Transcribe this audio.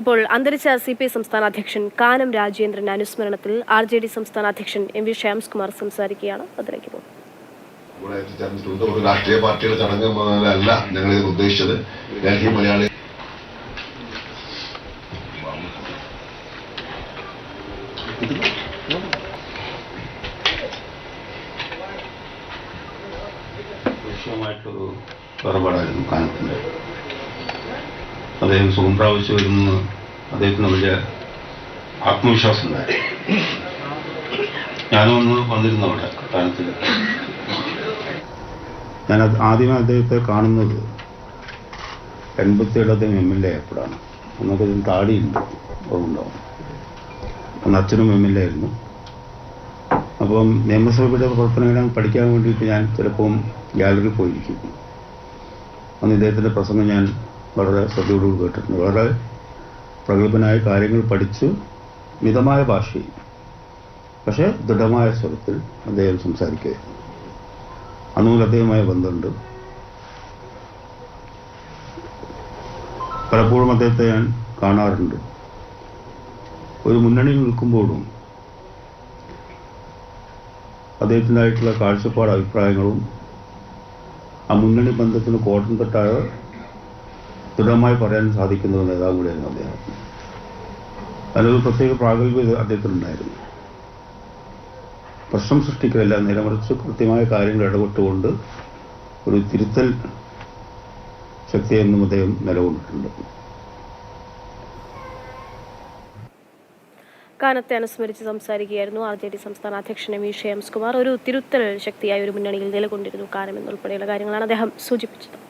ഇപ്പോൾ അന്തരിച്ച C P I സംസ്ഥാന അധ്യക്ഷൻ കാനം രാജേന്ദ്രൻ അനുസ്മരണത്തിൽ ആർ ജെ ഡി സംസ്ഥാന അധ്യക്ഷൻ എം വി ശ്യാംസ്കുമാർ സംസാരിക്കുകയാണ്. അതിലേക്ക് പോകും. ഒരു രാഷ്ട്രീയ പാർട്ടിയുടെ ചടങ്ങ് അല്ല ഞങ്ങൾ ഇത് ഉദ്ദേശിച്ചത്. ഡൽഹി മലയാളി വിഷയമായിട്ടൊരു വേർപാടായിരുന്നു കാനത്തിന്റെ അദ്ദേഹം സുഖം പ്രാപിച്ചു വരുമെന്ന് അദ്ദേഹത്തിന് വലിയ ആത്മവിശ്വാസം ഉണ്ടായി. ഞാനും ഒന്ന് വന്നിരുന്നു അവിടെ കാനത്തിൽ ഞാൻ ആദ്യമേ അദ്ദേഹത്തെ കാണുന്നത് എൺപത്തിയേഴ് അദ്ദേഹം എം എൽ എ ആയപ്പോഴാണ്. അന്നൊക്കെ ഇതിന് താടിയുണ്ട് ഓർമ്മണ്ടാവും അന്ന് അച്ഛനും എം എൽ എ ആയിരുന്നു. അപ്പം നിയമസഭയുടെ പ്രവർത്തനങ്ങൾ പഠിക്കാൻ വേണ്ടിയിട്ട് ഞാൻ ചിലപ്പം ഗാലറി പോയിരിക്കും. അന്ന് ഇദ്ദേഹത്തിന്റെ പ്രസംഗം ഞാൻ വളരെ ശ്രദ്ധയോടുകൂടി കേട്ടിട്ടുണ്ട്. വളരെ പ്രഗത്ഭനായ കാര്യങ്ങൾ പഠിച്ച് മിതമായ ഭാഷയിൽ പക്ഷേ ദൃഢമായ സ്വരത്തിൽ അദ്ദേഹം സംസാരിക്കുകയായിരുന്നു. അന്നുമുതൽ അദ്ദേഹമായ ബന്ധമുണ്ട്. പലപ്പോഴും അദ്ദേഹത്തെ ഞാൻ കാണാറുണ്ട്. ഒരു മുന്നണിയിൽ നിൽക്കുമ്പോഴും അദ്ദേഹത്തിന്റെതായിട്ടുള്ള കാഴ്ചപ്പാട് അഭിപ്രായങ്ങളും ആ മുന്നണി ബന്ധത്തിന് കോട്ടം തൊട്ടായ ദൃഢമായി പറയാൻ സാധിക്കുന്ന ഒരു നേതാവ് കൂടിയായിരുന്നു അദ്ദേഹം. അതിനൊരു പ്രത്യേക പ്രാഗൽഭ്യം അദ്ദേഹത്തിനുണ്ടായിരുന്നു. പ്രശ്നം സൃഷ്ടിക്കലല്ല നിലമറിച്ച് മറിച്ച് കൃത്യമായ കാര്യങ്ങൾ ഇടപെട്ടുകൊണ്ട് ഒരു തിരുത്തൽ ശക്തിയെന്നും അദ്ദേഹം നിലകൊണ്ടിട്ടുണ്ട്. കാനത്തെ അനുസ്മരിച്ച് സംസാരിക്കുകയായിരുന്നു ആർ ജെ ഡി സംസ്ഥാന അധ്യക്ഷൻ എം വി കുമാർ ഒരു തിരുത്തൽ ശക്തിയായ ഒരു മുന്നണിയിൽ നിലകൊണ്ടിരുന്നു കാനം എന്നുൾപ്പെടെയുള്ള കാര്യങ്ങളാണ് അദ്ദേഹം സൂചിപ്പിച്ചത്.